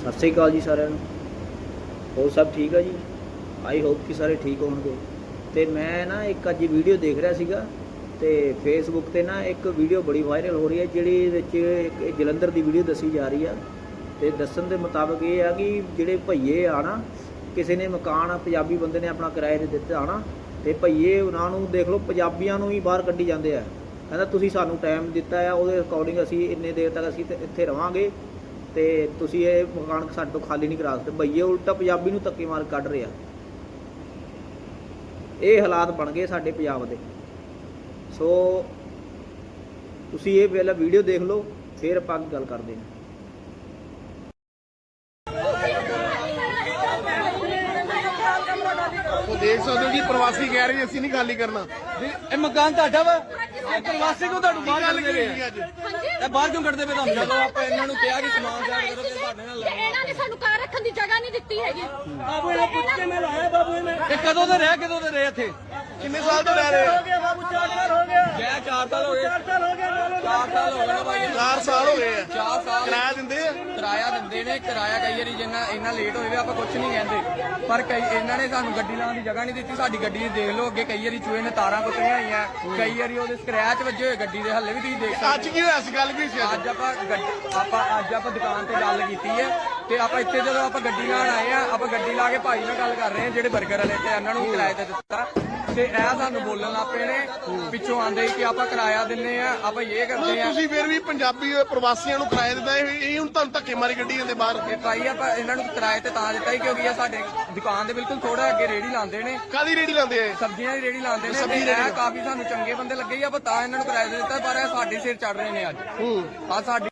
ਸਤਿ ਸ੍ਰੀ ਅਕਾਲ ਜੀ ਸਾਰਿਆਂ ਨੂੰ। ਹੋਰ ਸਭ ਠੀਕ ਆ ਜੀ? ਆਈ ਹੋਪ ਕਿ ਸਾਰੇ ਠੀਕ ਹੋਣਗੇ। ਤੇ ਮੈਂ ਨਾ ਇੱਕ ਅੱਜ ਵੀਡੀਓ ਦੇਖ ਰਿਹਾ ਸੀਗਾ ਤੇ ਫੇਸਬੁੱਕ ਤੇ ਨਾ ਇੱਕ ਵੀਡੀਓ ਬੜੀ ਵਾਇਰਲ ਹੋ ਰਹੀ ਹੈ, ਜਿਹੜੀ ਵਿੱਚ ਇੱਕ ਜਲੰਧਰ ਦੀ ਵੀਡੀਓ ਦੱਸੀ ਜਾ ਰਹੀ ਆ। ਤੇ ਦੱਸਣ ਦੇ ਮੁਤਾਬਕ ਇਹ ਆ ਕਿ ਜਿਹੜੇ ਭਈਏ ਆ ਨਾ, ਕਿਸੇ ਨੇ ਮਕਾਨ, ਪੰਜਾਬੀ ਬੰਦੇ ਨੇ ਆਪਣਾ ਕਿਰਾਏ ਤੇ ਦਿੱਤਾ ਨਾ, ਤੇ ਭਈਏ ਉਹਨਾਂ ਨੂੰ ਦੇਖ ਲਓ, ਪੰਜਾਬੀਆਂ ਨੂੰ ਹੀ ਬਾਹਰ ਕੱਢੀ ਜਾਂਦੇ ਆ। ਕਹਿੰਦਾ, ਤੁਸੀਂ ਸਾਨੂੰ ਟਾਈਮ ਦਿੱਤਾ ਆ, ਉਹਦੇ ਅਕੋਰਡਿੰਗ ਅਸੀਂ ਇੰਨੇ ਦੇਰ ਤੱਕ ਅਸੀਂ ਇੱਥੇ ਰਵਾਂਗੇ ਤੇ ਤੁਸੀਂ ਇਹ ਮਕਾਨ ਸਾਡੇ ਤੋਂ ਖਾਲੀ ਨਹੀਂ ਕਰਾ ਸਕਦੇ। ਭਈਏ ਉਲਟਾ ਪੰਜਾਬੀ ਨੂੰ ਧੱਕੇ ਮਾਰ ਕੱਢ ਰਿਹਾ। ਇਹ ਹਾਲਾਤ ਬਣ ਗਏ ਸਾਡੇ ਪੰਜਾਬ ਦੇ। ਸੋ ਤੁਸੀਂ ਇਹ ਪਹਿਲਾਂ ਵੀਡੀਓ ਦੇਖ ਲਓ, ਫਿਰ ਆਪਾਂ ਗੱਲ ਕਰਦੇ ਹਾਂ। ਉਹ ਦੇਖ ਸਕਦੇ ਹੋ ਜੀ ਪ੍ਰਵਾਸੀ ਕਹਿ ਰਹੇ ਅਸੀਂ ਨਹੀਂ ਖਾਲੀ ਕਰਨਾ। ਇਹ ਮਕਾਨ ਤੁਹਾਡਾ ਵਾ? ਇਹ ਪ੍ਰਵਾਸੀ ਕੋ ਤੁਹਾਨੂੰ ਬਾਹਰ ਗੱਲ ਕੱਢਦੇ ਕੀ ਪਏ ਆ? ਅੱਜ? ਇਹ ਬਾਹਰ ਕਿਉਂ ਕੱਢਦੇ ਪਏ ਤੁਹਾਨੂੰ? ਜਦੋਂ ਆਪਾਂ ਇਹਨਾਂ ਨੂੰ ਕਿਹਾ ਕਿ ਸਮਾਨ ਸਾਈਡ ਕਰੋ ਤੇ ਸਾਡੇ ਨਾਲ ਇਹਨਾਂ ਨੇ ਸਾਨੂੰ ਕਾਰ ਰੱਖਣ ਦੀ ਜਗ੍ਹਾ ਨਹੀਂ ਦਿੱਤੀ ਹੈਗੀ। ਬਾਬੂ ਇਹ ਪੁੱਛ ਕੇ ਮੈਂ ਲਾਇਆ ਬਾਬੂ ਇਹਨੇ ਇਹ ਕਦੋਂ ਦੇ ਰਹਿ ਕਦੋਂ ਦੇ ਰਹੇ ਇੱਥੇ? ਕਿੰਨੇ ਸਾਲ ਤੋਂ ਰਹਿ ਰਹੇ ਹੋ? ਗਿਆ ਬਾਬੂ 4 ਸਾਲ ਹੋ ਗਿਆ ਗਿਆ 4 ਸਾਲ ਹੋ ਗਏ। 4 ਸਾਲ ਹੋ ਗਏ 4 ਸਾਲ ਹੋ ਗਏ ਨਾ ਭਾਈ। 4 ਸਾਲ ਹੋ ਗਏ ਆ। 4 ਸਾਲ। ਕਿਰਾਇਆ ਦਿੰਦੇ ਆ? ਕਿਰਾਇਆ ਦਿੰਦੇ ਨੇ ਕਿਰਾਇਆ ਕਈ ਵਾਰੀ ਜਿੰਨਾ ਇੰਨਾ ਲੇਟ ਹੋਏ ਵੀ ਆਪਾਂ ਕੁਝ ਨਹੀਂ ਕਹਿੰਦੇ। ਪਰ ਕਈ ਇਹਨਾਂ ਨੇ ਸਾਨੂੰ ਗੱਡੀ ਲਾਉਣ ਦੀ ਜਗ੍ਹਾ ਨਹੀਂ ਦਿੱਤੀ ਸਾਡੀ ਗੱਡੀ ਦੇਖ ਲਓ ਅੱਗੇ ਕਈ ਵਾਰੀ ਚੂਹੇ ਨੇ ਤਾਰਾਂ ਕੁੱਟੀਆਂ ਹੋਈਆਂ। ਕਈ ਵਾਰੀ ਉਹਦੇ ਸਕ੍ਰੈਚ ਵੱਜੇ ਹੋਏ ਗੱਡੀ ਦੇ ਹੱਲੇ ਵੀ ਤੁਸੀਂ ਦੇਖ ਸਕਦੇ ਅੱਜ ਕੀ ਹੋਇਆ ਸੀ? ਗੱਲ ਕੀ ਸੀ ਅੱਜ? ਅੱਜ ਆਪਾਂ ਗੱਡ- ਆਪਾਂ ਅੱਜ ਆਪਾਂ ਦੁਕਾਨ ਤੇ ਗੱਲ ਕੀਤੀ ਹੈ ਤੇ ਆਪਾਂ ਇੱਥੇ ਜਦੋਂ ਆਪਾਂ ਗੱਡੀ ਲਾਣ ਆਏ ਆ ਆਪਾਂ ਗੱਡੀ ਲਾ ਕੇ ਭਾਈ ਨਾਲ ਗੱਲ ਕਰ ਰਹੇ ਆ ਜਿਹੜੇ 버ਗਰ ਵਾਲੇ ਤੇ ਇਹਨਾਂ ਨੂੰ ਕਿਰਾਏ ਤੇ ਦਿੱਤਾ। ਤੇ ਇਹ ਸਾਨੂੰ ਬੋਲਣ ਲੱਪੇ ਨੇ ਪਿੱਛੋਂ ਆਂਦੇ ਕਿ ਆਪਾਂ ਕਿਰਾਇਆ ਦਿੰਨੇ ਆ ਆਪਾਂ ਇਹ ਕਰਦੇ ਆ। ਤੁਸੀਂ ਫਿਰ ਵੀ ਪੰਜਾਬੀ ਪ੍ਰਵਾਸੀਆਂ ਨੂੰ ਕਿਰਾਇਆ ਦਿੰਦਾ ਇਹ ਹੁਣ ਤੁਹਾਨੂੰ ਧੱਕੇ ਮਾਰੀ ਗੱਡੀ ਜਾਂਦੇ ਬਾਹਰ। ਤੇ ਭਾਈ ਆਪਾਂ ਇਹਨਾਂ ਨੂੰ ਕਿਰਾਏ ਤੇ ਤਾਂ ਦਿੱਤਾ ਸੀ ਕਿਉਂਕਿ ਇਹ ਸਾਡੇ ਦੁਕਾਨ ਦੇ ਬਿਲਕੁਲ ਥੋੜਾ ਅੱਗੇ ਰੇੜੀ ਲਾਉਂਦੇ ਨੇ। ਕਾਦੀ ਰੇੜੀ ਲਾਉਂਦੇ ਆ ਸਬਜ਼ੀਆਂ ਦੀ ਰੇੜੀ ਲਾਉਂਦੇ ਨੇ ਇਹ ਕਾਫੀ ਸਾਨੂੰ ਚੰਗੇ ਬੰਦੇ ਲੱਗੇ ਆ ਆਪਾਂ ਤਾਂ ਇਹਨਾਂ ਨੂੰ ਕਿਰਾਏ ਤੇ ਦਿੱਤਾ ਪਰ ਇਹ ਸਾਡੇ ਸਿਰ ਚੜ ਰਹੇ ਨੇ ਅੱਜ। ਹੂੰ। ਆ ਸਾਡੀ